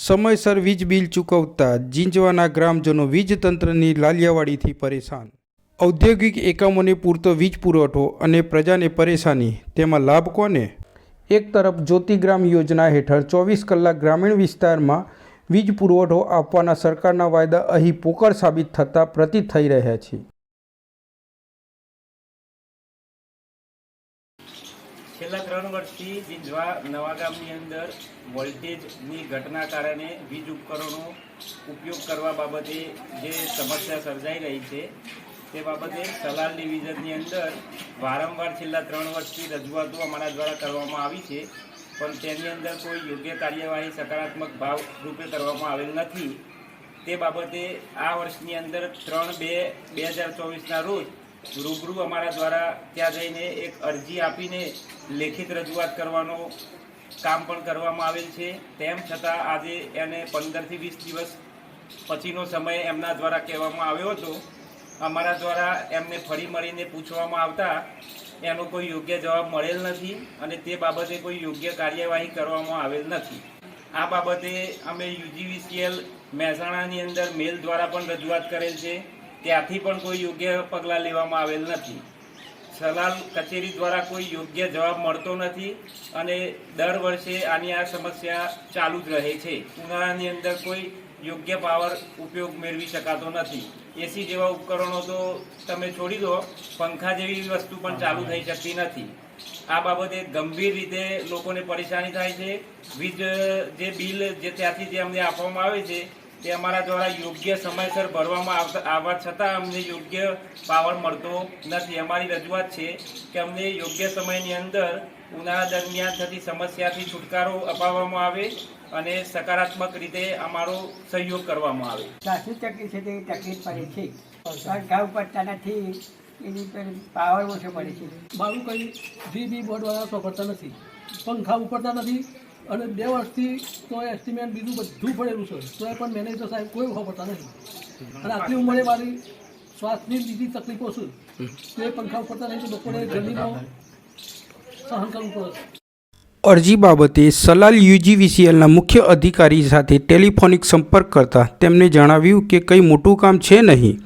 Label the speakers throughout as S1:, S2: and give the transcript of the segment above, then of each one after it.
S1: સમયસર વીજ બિલ ચૂકવતા જીંજવાના ગ્રામજનો વીજ તંત્રની લાલિયાવાડીથી પરેશાન. ઔદ્યોગિક એકમોને પૂરતો વીજ પુરવઠો અને પ્રજાને પરેશાની, તેમાં લાભ કોને? એક તરફ જ્યોતિગ્રામ યોજના હેઠળ ચોવીસ કલાક ગ્રામીણ વિસ્તારમાં વીજ પુરવઠો આપવાના સરકારના વાયદા અહીં પોકળ સાબિત થતા પ્રતીત થઈ રહ્યા છે.
S2: છેલ્લા ત્રણ વર્ષથી જીંજવા નવા ગામની અંદર વોલ્ટેજની ઘટના કારણે વીજ ઉપકરણો ઉપયોગ કરવા બાબતે જે સમસ્યા સર્જાઈ રહી છે, તે બાબતે સલાલ ડિવિઝનની અંદર વારંવાર છેલ્લા ત્રણ વર્ષથી રજૂઆતો અમારા દ્વારા કરવામાં આવી છે, પણ તેની અંદર કોઈ યોગ્ય કાર્યવાહી સકારાત્મક ભાવ રૂપે કરવામાં આવેલ નથી. તે બાબતે આ વર્ષની અંદર ત્રણ બે બે હજાર ચોવીસના રોજ રૂબરૂ અમારા દ્વારા ત્યાં જઈને એક અરજી આપીને લેખિત રજૂઆત કરવાનો કામ પણ કરવામાં આવેલ છે. તેમ છતાં આજે એને પંદરથી વીસ દિવસ પછીનો સમય એમના દ્વારા કહેવામાં આવ્યો હતો. અમારા દ્વારા એમને ફરી મળીને પૂછવામાં આવતા એનો કોઈ યોગ્ય જવાબ મળેલ નથી અને તે બાબતે કોઈ યોગ્ય કાર્યવાહી કરવામાં આવેલ નથી. આ બાબતે અમે યુજીવીસીએલ મહેસાણાની અંદર મેલ દ્વારા પણ રજૂઆત કરેલ છે. ત્યાંથી પણ કોઈ યોગ્ય પગલાં લેવામાં આવેલ નથી. સલાલ કચેરી દ્વારા કોઈ યોગ્ય જવાબ મળતો નથી અને દર વર્ષે આની આ સમસ્યા ચાલુ જ રહે છે. ઉનાળાની અંદર કોઈ યોગ્ય પાવર ઉપયોગ મેળવી શકાતો નથી. એસી જેવા ઉપકરણો તો તમે છોડી દો, પંખા જેવી વસ્તુ પણ ચાલુ થઈ શકતી નથી. આ બાબતે ગંભીર રીતે લોકોને પરેશાની થાય છે. વીજ જે બિલ જે ત્યાંથી જે અમને આપવામાં આવે છે તે અમારા દ્વારા યોગ્ય સમયસર ભરવામાં આવતા આવવા છતાં અમને યોગ્ય પાવર મળતો નથી. અમારી રજૂઆત છે કે અમને યોગ્ય સમયની અંદર ઉનાળા દરમિયાન થતી સમસ્યાથી છુટકારો અપાવવામાં આવે અને સકારાત્મક રીતે અમારો સહયોગ કરવામાં આવે.
S3: સાસુ તકલીફ છે તે તકલીફ પડે છે. ઘા પડતા નથી એની પર પાવર ઓછો પડે છે.
S4: મારું કંઈ જીબી બોર્ડવાળા સોંપડતા નથી. પંખા ઉપડતા નથી. અને બે વર્ષથી તો એસ્ટિમેટ બીજું બધું પડેલું છે. તો એ પણ મેનેજર સાહેબ કોઈ વાપરતા નથી. અને આટલી ઉંમરે મારી શ્વાસની બીજી તકલીફો છે તો પંખા ઉપડતા નહીં, તો બપોરે ગરમીમાં સહન કરવું પડે.
S1: અરજી બાબતે સલાલ યુજીવીસીએલના મુખ્ય અધિકારી સાથે ટેલિફોનિક સંપર્ક કરતા તેમણે જણાવ્યું કે કંઈ મોટું કામ છે નહીં.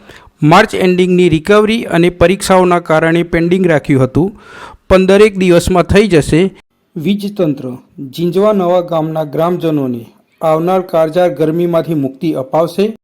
S1: માર્ચ એન્ડિંગની રિકવરી અને પરીક્ષાઓના કારણે પેન્ડિંગ રાખ્યું હતું. પંદરેક દિવસમાં થઈ જશે. વીજતંત્ર જીંજવા નવા ગામના ગ્રામજનોને આવનાર કાળઝાળ ગરમીમાંથી મુક્તિ અપાવશે.